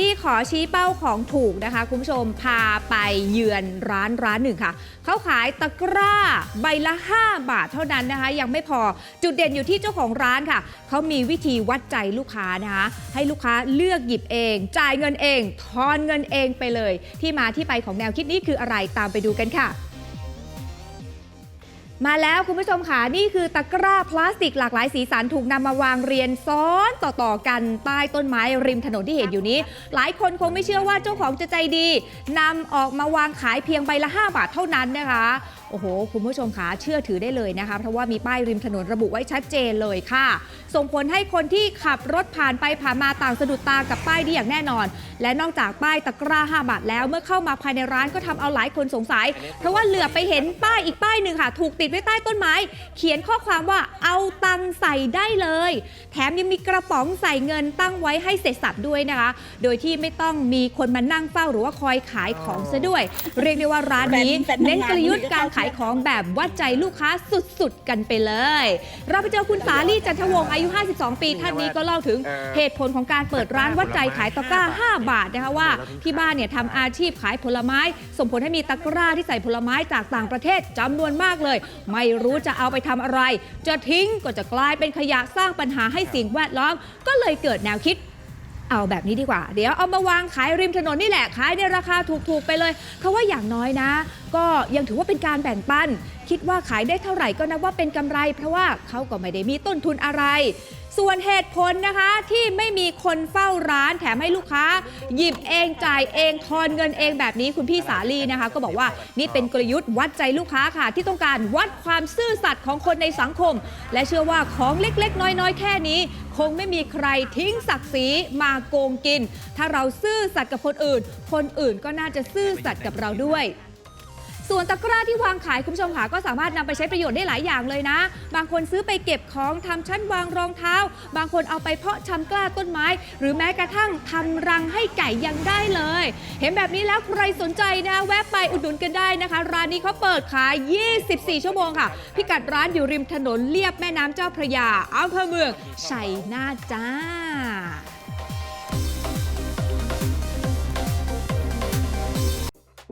ดี้ขอชี้เป้าของถูกนะคะ คุณผู้ชมพาไปเยือนร้านร้านหนึ่งค่ะ เขาขายตะกร้าใบละ 5 บาทเท่านั้นนะคะ ยังไม่พอจุดเด่นอยู่ที่เจ้าของร้านค่ะ เขามีวิธีวัดใจลูกค้านะคะ ให้ลูกค้าเลือกหยิบเอง จ่ายเงินเอง ทอนเงินเองไปเลย ที่มาที่ไปของแนวคิดนี้คืออะไรตามไปดูกันค่ะ มาแล้วคุณผู้ชมค่ะนี่คือตะกร้าพลาสติกหลากหลายสีสันถูกนำมาวางเรียงซ้อนต่อๆกันใต้ต้นไม้ริมถนนที่เห็นอยู่นี้ หลายคนคงไม่เชื่อว่าเจ้าของจะใจดีนำออกมาวางขายเพียงใบละ 5 บาทเท่านั้นนะคะโอ้โห คุณผู้ชมคะเชื่อถือได้เลยนะคะ เพราะว่ามีป้ายริมถนนระบุไว้ชัดเจนเลยค่ะ ส่งผลให้คนที่ขับรถผ่านไปผ่านมาต่างสะดุดตากับป้ายนี้อย่างแน่นอน และนอกจากป้ายตะกร้า 5 บาทแล้วเมื่อเข้ามาภายในร้านก็ทำเอาหลายคนสงสัย เพราะว่าเหลือไปเห็นป้ายอีกป้ายหนึ่งค่ะ ถูกติดไว้ใต้ต้นไม้ เขียนข้อความว่าเอาตังค์ใส่ได้เลย แถมยังมีกระป๋องใส่เงินตั้งไว้ให้เสร็จสับด้วยนะคะ โดยที่ไม่ต้องมีคนมานั่งเฝ้าหรือว่าคอยขายของซะด้วย เรียกได้ว่าร้านนี้เน้นกลยุทธ์การขายของแบบวัดใจลูกค้าสุดๆ กันไปเลย เราไปเจอคุณสาลี่จันทวงศ์อายุ 52 ปี ท่านนี้ก็เล่าถึงเหตุผลของการเปิดร้านวัดใจขายตะกร้า 5 บาทนะคะว่า ที่บ้านเนี่ยทำอาชีพขายผลไม้ ส่งผลให้มีตะกร้าที่ใส่ผลไม้จากต่างประเทศจำนวนมากเลย ไม่รู้จะเอาไปทำอะไร จะทิ้งก็จะกลายเป็นขยะสร้างปัญหาให้สิ่งแวดล้อม ก็เลยเกิดแนวคิด เอาแบบนี้ดีกว่า เดี๋ยวเอามาวางขายริมถนนนี่แหละขายในราคาถูกๆไปเลย เพราะว่าอย่างน้อยนะ ก็ยังถือว่าเป็นการแบ่งปัน คิดว่าขายได้เท่าไหร่ก็นับว่าเป็นกำไร เพราะว่าเขาก็ไม่ได้มีต้นทุนอะไร ส่วนเหตุผลนะคะที่ไม่มีคนเฝ้าร้านแถมให้ลูกค้า หยิบเองจ่ายเองทอนเงินเองแบบนี้คุณพี่สาลีนะคะ ก็บอกว่านี่เป็นกลยุทธ์วัดใจลูกค้าค่ะ ที่ต้องการวัดความซื่อสัตย์ของคนในสังคม และเชื่อว่าของเล็กๆ น้อยๆ แค่นี้ คงไม่มีใครทิ้งศักดิ์ศรีมาโกงกิน ถ้าเราซื่อสัตย์กับคนอื่น คนอื่นก็น่าจะซื่อสัตย์กับเราด้วย ส่วนตะกร้าที่วางขายคุณผู้ชมค่ะก็สามารถนำไปใช้ประโยชน์ได้หลายอย่างเลยนะ บางคนซื้อไปเก็บของทำชั้นวางรองเท้า บางคนเอาไปเพาะชำกล้าต้นไม้ หรือแม้กระทั่งทำรังให้ไก่ยังได้เลย เห็นแบบนี้แล้วใครสนใจนะแวะไปอุดหนุนกันได้นะคะ ร้านนี้เขาเปิดขาย 24 ชั่วโมงค่ะ พิกัดร้านอยู่ริมถนนเลียบแม่น้ำเจ้าพระยาอำเภอเมืองชัยนาทจ้า